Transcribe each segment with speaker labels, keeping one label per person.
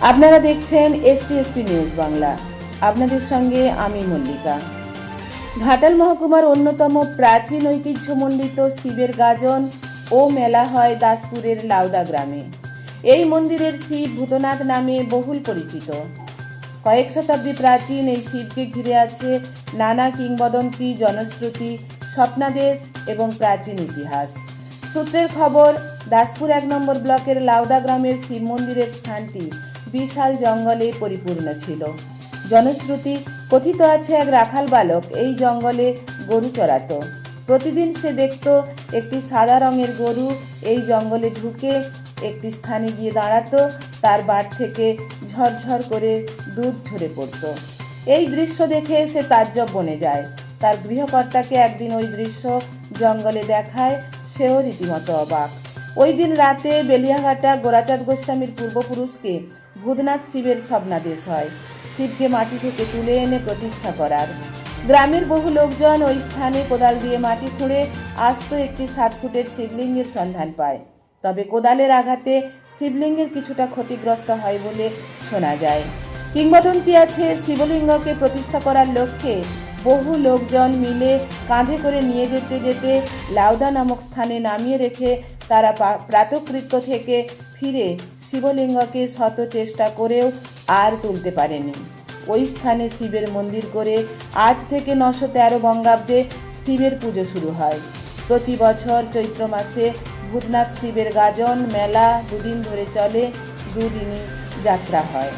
Speaker 1: আপনারা দেখছেন এসপিএসপি নিউজ বাংলা। আপনাদের সঙ্গে আমি মল্লিকা। ঘাটাল মহকুমার অন্যতম প্রাচীন ঐতিহ্যমণ্ডিত শিবের গাজন ও মেলা হয় দাসপুরের লাউদা গ্রামে। এই মন্দিরের শিব ভূতনাথ নামে বহুল পরিচিত। কয়েক শতাব্দী প্রাচীন এই শিবকে ঘিরে আছে নানা কিংবদন্তি, জনশ্রুতি, স্বপ্নাদেশ এবং প্রাচীন ইতিহাস। সূত্রের খবর, দাসপুর এক নম্বর ব্লকের লাউদা গ্রামের শিব মন্দিরের স্থানটি বিশাল জঙ্গলে পরিপূর্ণ ছিল। জনশ্রুতি, কথিত আছে এক রাখাল বালক এই জঙ্গলে গরু চড়াতো। প্রতিদিন সে দেখত একটি সাদা রঙের গরু এই জঙ্গলে ঢুকে একটি স্থানে গিয়ে দাঁড়াতো, তার বাট থেকে ঝরঝর করে দুধ ঝরে পড়তো। এই দৃশ্য দেখে সে তাজ্জব বনে যায়। তার গৃহকর্তাকে একদিন ওই দৃশ্য জঙ্গলে দেখায়, সেও রীতিমতো অবাক। ওই দিন রাতে বেলিয়াঘাটা গোরাচাঁদ গোস্বামীর পূর্বপুরুষকে ভূতনাথ শিবের স্বপ্নাদেশ হয়। শিবকে মাটি থেকে তুলে এনে প্রতিষ্ঠা করার। গ্রামের বহু লোকজন ওই স্থানে কোদাল দিয়ে মাটি খুঁড়ে আস্ত একটি সাত ফুটের শিবলিঙ্গের সন্ধান পায়। তবে কোদালের আঘাতে শিবলিঙ্গের কিছুটা ক্ষতিগ্রস্ত হয় বলে শোনা যায়। কিংবদন্তি আছে শিবলিঙ্গকে প্রতিষ্ঠা করার লক্ষ্যে বহু লোকজন মিলে কাঁধে করে নিয়ে যেতে যেতে লাউদা নামক স্থানে নামিয়ে রেখে তারা প্রাতকৃত্য থেকে ফিরে শিবলিঙ্গকে শত চেষ্টা করেও আর তুলতে পারেনি। ওই স্থানে শিবের মন্দির করে আজ থেকে নশো তেরো বঙ্গাব্দে শিবের পুজো শুরু হয়। প্রতি বছর চৈত্র মাসে ভূতনাথ শিবের গাজন মেলা দুদিন ধরে চলে, দুদিনই যাত্রা হয়।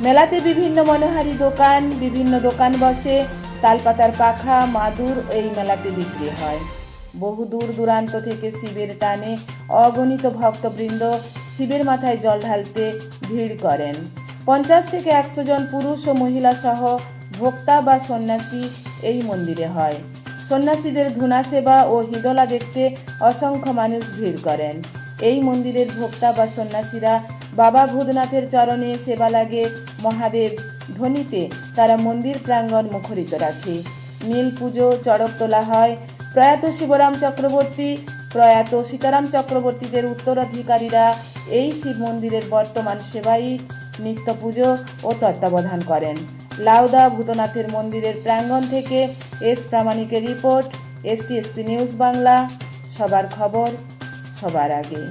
Speaker 1: মেলাতে বিভিন্ন মনোহারি দোকান, বিভিন্ন দোকান বসে, তালপাতার পাখা, মাদুর এই মেলাতে বিক্রি হয়। বহু দূর দূরান্ত থেকে শিবের টানে অগণিত ভক্তবৃন্দ শিবের মাথায় জল ঢালতে ভিড় করেন। পঞ্চাশ থেকে একশো জন পুরুষ ও মহিলা সহ ভোক্তা বা সন্ন্যাসী এই মন্দিরে হয়। সন্ন্যাসীদের ধুনা সেবা ও হিদলা দেখতে অসংখ্য মানুষ ভিড় করেন। এই মন্দিরের ভোক্তা বা সন্ন্যাসীরা বাবা ভূতনাথের চরণে সেবা লাগে, মহাদেব ধ্বনিতে তারা মন্দির প্রাঙ্গণ মুখরিত রাখে। নীল পুজো, চড়ক তোলা হয় প্রয়াত শিবরাম চক্রবর্তী, প্রয়াত সীতারাম চক্রবর্তীদের উত্তরাধিকারীরা এই শিব মন্দিরের বর্তমান সেবাই নিত্য পুজো ও তত্ত্বাবধান করেন। লাউদা ভূতনাথের মন্দিরের প্রাঙ্গণ থেকে এস প্রামাণিকের রিপোর্ট এসটিএসপি নিউজ বাংলা, সবার খবর সবার আগে।